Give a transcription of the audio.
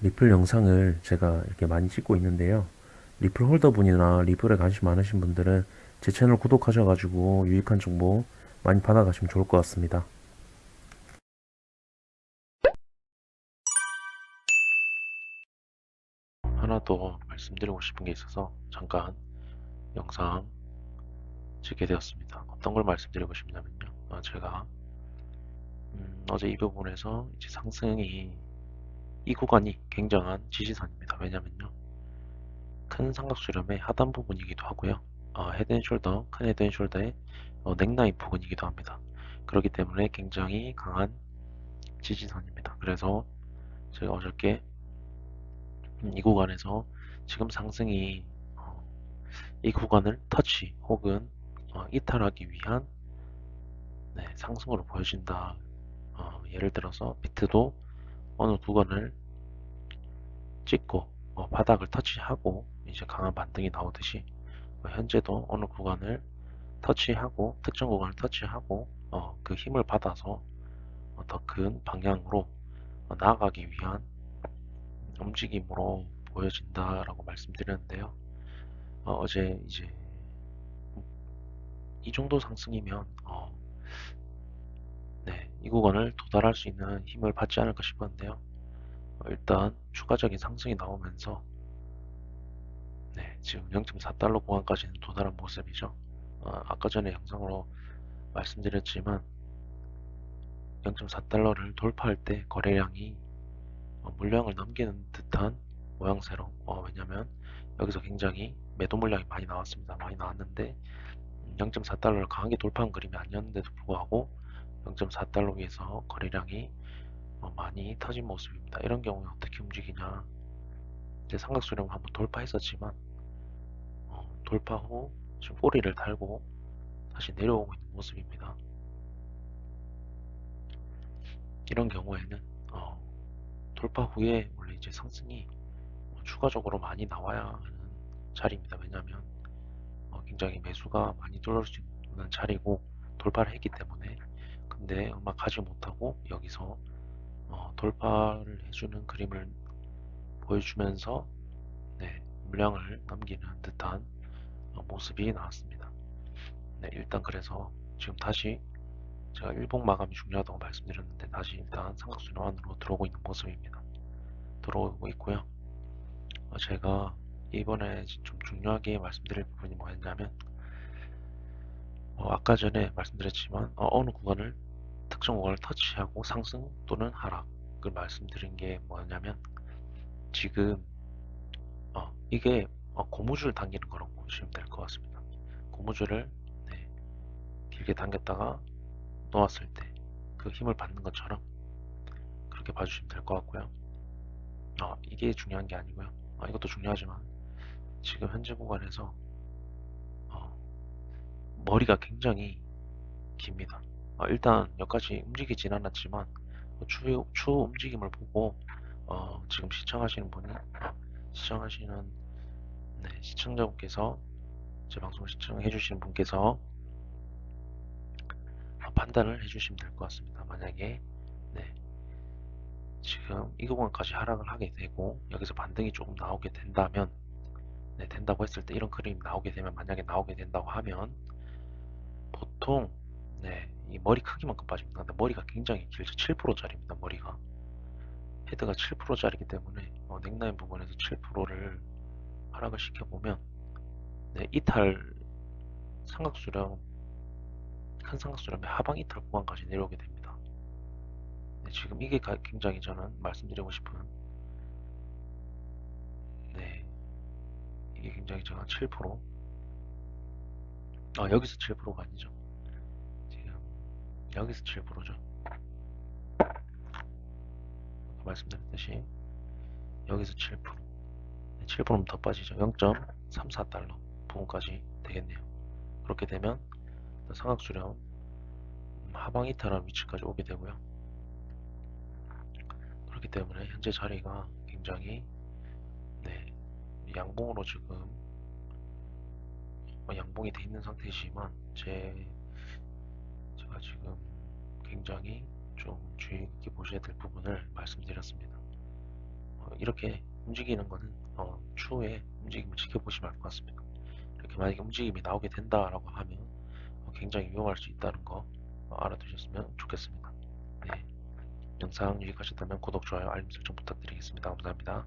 리플 영상을 제가 이렇게 많이 찍고 있는데요. 리플 홀더분이나 리플에 관심 많으신 분들은 제 채널 구독하셔가지고 유익한 정보 많이 받아가시면 좋을 것 같습니다. 하나 더 말씀드리고 싶은 게 있어서 잠깐 영상 찍게 되었습니다. 어떤 걸 말씀드리고 싶냐면요. 아, 제가 음, 어제 이 부분에서 이제 상승이 이 구간이 굉장한 지지선입니다. 왜냐면요. 큰 삼각수렴의 하단 부분이기도 하고요. 어, 헤드앤숄더, 큰 헤드앤숄더의 어, 넥라인 부분이기도 합니다. 그렇기 때문에 굉장히 강한 지지선입니다. 그래서 제가 어저께 음, 이 구간에서 지금 상승이 어, 이 구간을 터치 혹은 어, 이탈하기 위한 네, 상승으로 보여진다. 어, 예를 들어서 비트도 어느 구간을 찍고 어, 바닥을 터치하고 이제 강한 반등이 나오듯이 어, 현재도 어느 구간을 터치하고 특정 구간을 터치하고 어, 그 힘을 받아서 어, 더큰 방향으로 어, 나아가기 위한 움직임으로 보여진다라고 말씀드렸는데요. 어, 제 이제 이 정도 상승이면 이 구간을 도달할 수 있는 힘을 받지 않을까 싶었는데요. 어, 일단 추가적인 상승이 나오면서 네, 지금 0.4달러 구간까지는 도달한 모습이죠. 어, 아까 전에 영상으로 말씀드렸지만 0.4달러를 돌파할 때 거래량이 어, 물량을 넘기는 듯한 모양새로 어, 왜냐면 여기서 굉장히 매도 물량이 많이 나왔습니다. 많이 나왔는데 0.4달러를 강하게 돌파한 그림이 아니었는데도 불구하고 0.4달러 위에서 거래량이 어, 많이 터진 모습입니다. 이런 경우에 어떻게 움직이냐 이제 삼각수렴을 한번 돌파했었지만 어, 돌파 후 지금 꼬리를 달고 다시 내려오고 있는 모습입니다. 이런 경우에는 어, 돌파 후에 원래 이제 상승이 어, 추가적으로 많이 나와야 하는 자리입니다. 왜냐하면 어, 굉장히 매수가 많이 들어올 수 있는 자리고 돌파를 했기 때문에 근데 얼마 가지 못하고 여기서 어, 돌파를 해주는 그림을 보여주면서 네, 물량을 남기는 듯한 어, 모습이 나왔습니다. 네, 일단 그래서 지금 다시 제가 일봉 마감이 중요하다고 말씀드렸는데 다시 일단 안으로 들어오고 있는 모습입니다. 들어오고 있고요. 어, 제가 이번에 좀 중요하게 말씀드릴 부분이 뭐였냐면 어, 아까 전에 말씀드렸지만 어, 느 구간을 특정 구간을 터치하고 상승 또는 하락을 말씀드린 게 뭐냐면 지금 어, 이게 어, 고무줄 당기는 거라고 보시면 될 것 같습니다. 고무줄을 네, 길게 당겼다가 놓았을 때 그 힘을 받는 것처럼 그렇게 봐주시면 될 것 같고요. 어, 이게 중요한 게 아니고요. 어, 이것도 중요하지만 지금 현재 구간에서 어, 머리가 굉장히 깁니다. 어, 일단 여기까지 움직이진 않았지만 어, 추, 추후 움직임을 보고 어, 지금 시청하시는 분이 시청하시는 네, 시청자분께서 제 방송을 시청해 주시는 분께서 어, 판단을 해주시면 될 것 같습니다. 만약에 네, 지금 이 구간까지 하락을 하게 되고 여기서 반등이 조금 나오게 된다면 네, 된다고 했을 때 이런 그림이 나오게 되면 만약에 나오게 된다고 하면 보통 네, 이 머리 크기만큼 빠집니다. 근데 머리가 굉장히 길죠. 7%짜리입니다. 머리가 헤드가 7%짜리기 때문에 어, 넥라인 부분에서 7%를 하락을 시켜보면 네, 이탈 삼각수렴 큰 삼각수렴의 하방 이탈 구간까지 내려오게 됩니다. 네, 지금 이게 가- 굉장히 저는 말씀드리고 싶은 네 이게 굉장히 제가 7% 아, 여기서 7%가 아니죠. 여기서 7%죠. 말씀드렸듯이 여기서 7% 7%면 더 빠지죠. 0.34달러 부분까지 되겠네요. 그렇게 되면 상악 수렴 하방 이탈한 위치까지 오게 되고요. 그렇기 때문에 현재 자리가 굉장히 네, 양봉으로 지금 어, 양봉이 돼 있는 상태이지만 제 제가 지금 굉장히 좀 주의 깊게 보셔야 될 부분을 말씀드렸습니다. 어, 이렇게 움직이는 거는 어, 추후에 움직임을 지켜보시면 알 것 같습니다. 이렇게 만약에 움직임이 나오게 된다라고 하면 어, 굉장히 위험할 수 있다는 거 어, 알아두셨으면 좋겠습니다. 네. 영상 유익하셨다면 구독, 좋아요, 알림 설정 부탁드리겠습니다. 감사합니다.